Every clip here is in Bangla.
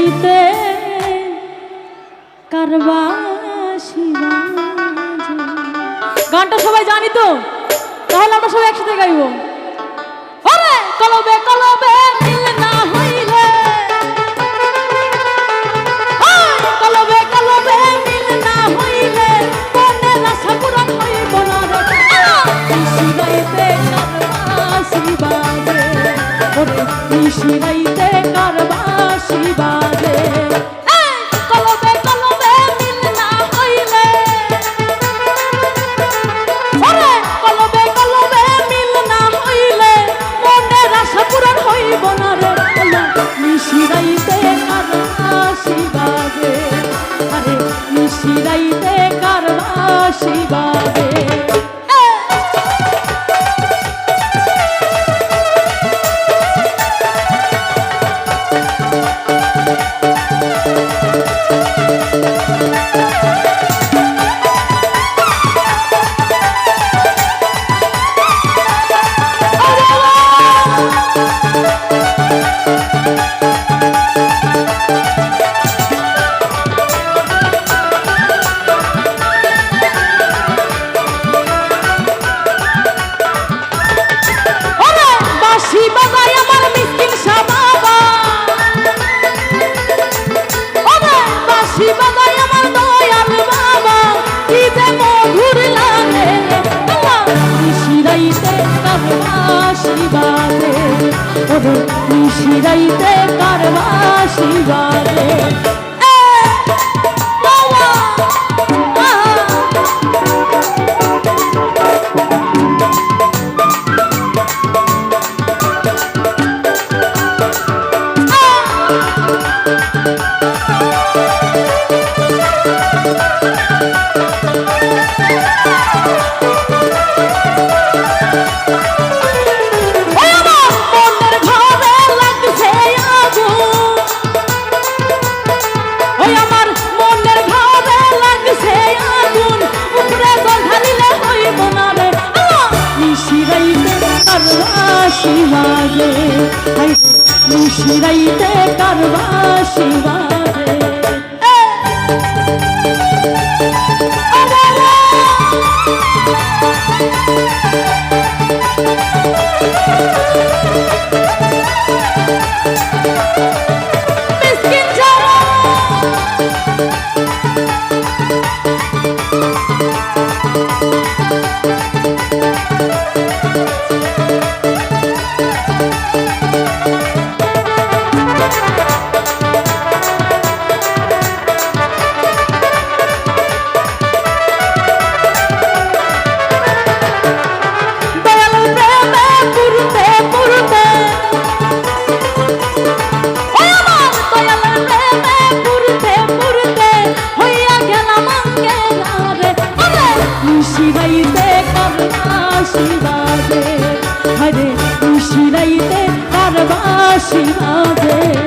হইতে গানটা সবাই জানি তো? তাহলে আমরা সবাই একসাথে গাইব। কলবে কলবে শিবাই তারে মিশিরাই শিরাইতে কারবা শিবার হাসি মাঝে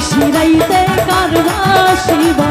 Shiva, you take our Shiva.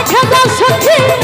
ঠেলা সখী